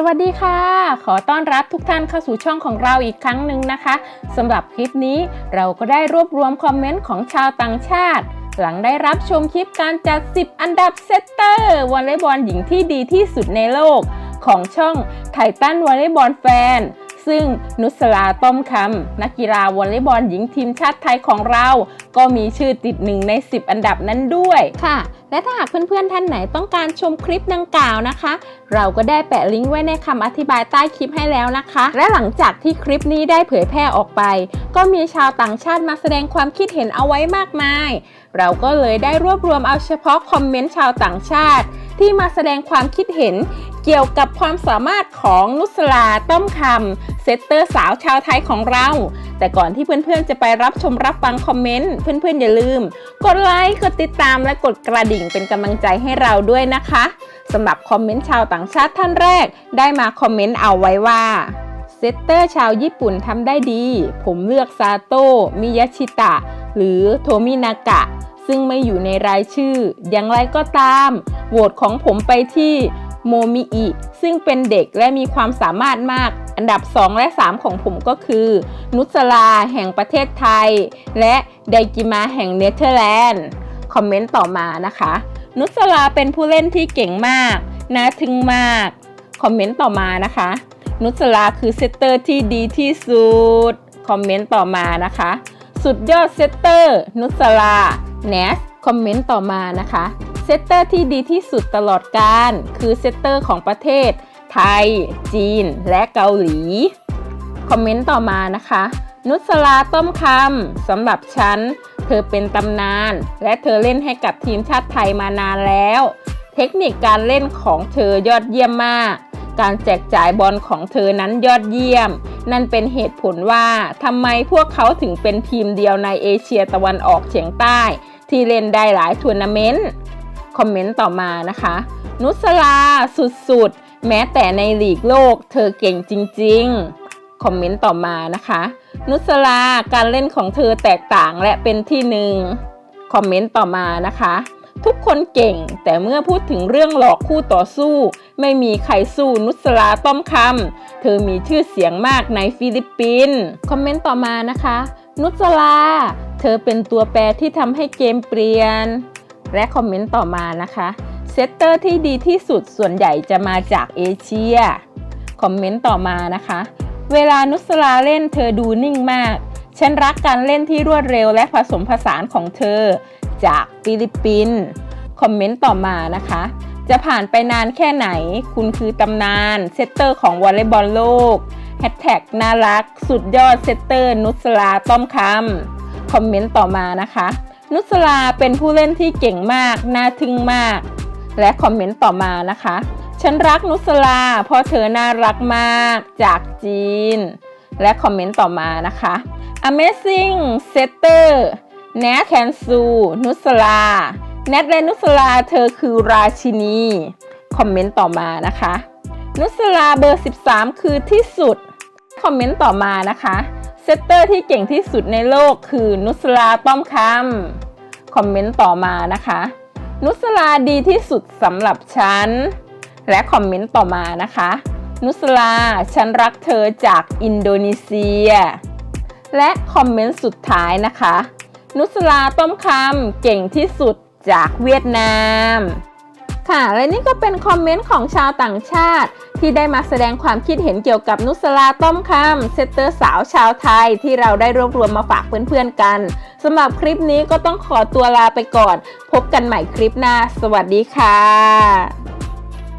สวัสดีค่ะ ขอต้อนรับทุกท่านเข้าสู่ช่องของเราอีกครั้งหนึ่งนะคะสำหรับคลิปนี้เราก็ได้รวบรวมคอมเมนต์ของชาวต่างชาติ หลังได้รับชมคลิปการจัด 10 อันดับเซตเตอร์วอลเลย์บอลหญิงที่ดีที่สุดในโลก ของช่องไททันวอลเลย์บอลแฟน ซึ่งนุสลาต้อมคำนักกีฬาวอลเลย์บอลหญิงทีมชาติไทยของเรา ก็มีชื่อติดหนึ่งใน 10 อันดับนั้นด้วยค่ะ และถ้าหากเพื่อนๆท่านไหนต้องการชมคลิปดังกล่าวนะคะ เราก็ได้แปะลิงก์ไว้ในคำอธิบายใต้คลิปให้แล้วนะคะ และหลังจากที่คลิปนี้ได้เผยแพร่ออกไป ก็มีชาวต่างชาติมาแสดงความคิดเห็นเอาไว้มากมาย เราก็เลยได้รวบรวมเอาเฉพาะคอมเมนต์ชาวต่างชาติ ที่มาแสดงความคิดเห็นเกี่ยวกับความสามารถของนุสลาต้มคำเซตเตอร์สาวชาวไทยของเรา แต่ก่อนที่เพื่อนๆจะไปรับชมรับฟังคอมเมนต์ เพื่อนๆอย่าลืม กดไลค์กดติดตามและกดกระดิ่งเป็นกำลังใจให้เราด้วยนะคะสำหรับคอมเมนต์ชาวต่างชาติท่านแรก ได้มาคอมเมนต์เอาไว้ว่าเซตเตอร์ชาวญี่ปุ่นทำได้ดี ผมเลือกซาโตะมิยาชิตะ หรือโทมินากะ ซึ่งไม่อยู่ในรายชื่อ อย่างไรก็ตาม โหวตของผมไปที่โมมิอิซึ่งเป็นเด็กและมีความสามารถมาก อันดับ 2 และ 3 ของผมก็คือ นุสลาแห่งประเทศไทย และไดกิมาแห่งเนเธอร์แลนด์ คอมเมนต์ต่อมานะคะ นุสลาเป็นผู้เล่นที่เก่งมาก น่าทึ่งมาก คอมเมนต์ต่อมานะคะ นุสลาคือเซตเตอร์ที่ดีที่สุด คอมเมนต์ต่อมานะคะ สุดยอดเซตเตอร์ นุสลาเนสคอมเมนต์ต่อมานะคะเซตเตอร์ที่ดีที่สุดตลอดการ คือเซตเตอร์ของประเทศ ไทย จีน และเกาหลี คอมเมนต์ต่อมานะคะ นุสลาต้มคำสำหรับฉัน เธอเป็นตำนาน และเธอเล่นให้กับทีมชาติไทยมานานแล้ว เทคนิคการเล่นของเธอยอดเยี่ยมมาก การแจกจ่ายบอลของเธอนั้นยอดเยี่ยม นั่นเป็นเหตุผลว่าทำไมพวกเขาถึงเป็นทีมเดียวในเอเชียตะวันออกเฉียงใต้ ที่เล่นได้หลายทัวร์นาเมนต์คอมเมนต์ต่อมานะคะ นุสลาสุดๆ แม้แต่ในลีกโลกเธอเก่งจริง ๆ คอมเมนต์ต่อมานะคะ นุสลาการเล่นของเธอแตกต่างและเป็นที่หนึ่งคอมเมนต์ต่อมานะคะ ทุกคนเก่ง แต่เมื่อพูดถึงเรื่องหลอกคู่ต่อสู้ ไม่มีใครสู้นุสลาต้อมคำเธอมีชื่อเสียงมากในฟิลิปปินส์คอมเมนต์ต่อมานะคะ นุสลา เธอเป็นตัวแปรที่ทำให้เกมเปลี่ยน และคอมเมนต์ต่อมานะคะเซตเตอร์ที่ดีที่สุดส่วนใหญ่จะมาจากเอเชียคอมเมนต์ต่อมานะคะ เวลานุสลาเล่นเธอดูนิ่งมากฉันรักการเล่นที่รวดเร็วและผสมผสานของเธอ จากฟิลิปปินส์คอมเมนต์ต่อมานะคะ จะผ่านไปนานแค่ไหน คุณคือตำนานเซตเตอร์ของวอลเลย์บอลโลกแฮชแท็กน่ารัก สุดยอดเซตเตอร์ นุสลาต้อมคำคอมเมนต์ต่อมานะคะ นุสลาเป็นผู้เล่นที่เก่งมาก น่าทึ่งมาก และคอมเมนต์ต่อมานะคะ ฉันรักนุสลาเพราะเธอน่ารักมากจากจีน และคอมเมนต์ต่อมานะคะ Amazing Setter แนทแคนซู นุสลา แนทและนุสลาเธอคือราชินี คอมเมนต์ต่อมานะคะ นุสลาเบอร์ 13 คือที่สุด คอมเมนต์ต่อมานะคะเซตเตอร์ที่เก่งที่สุดในโลกคือนุสลาต้อมคำคอมเมนต์ต่อมานะคะ นุสลาดีที่สุดสำหรับฉัน และคอมเมนต์ต่อมานะคะ นุสลาฉันรักเธอจากอินโดนีเซีย และคอมเมนต์สุดท้ายนะคะ นุสลาต้มคำเก่งที่สุดจากเวียดนาม ค่ะ และนี่ก็เป็นคอมเมนต์ของชาวต่างชาติ ที่ได้มาแสดงความคิดเห็นเกี่ยวกับนุสลาต้มคำเซตเตอร์สาวชาวไทยที่เราได้รวบรวมมาฝากเพื่อนๆกันสำหรับคลิปนี้ก็ต้องขอตัวลาไปก่อน พบกันใหม่คลิปหน้า สวัสดีค่ะ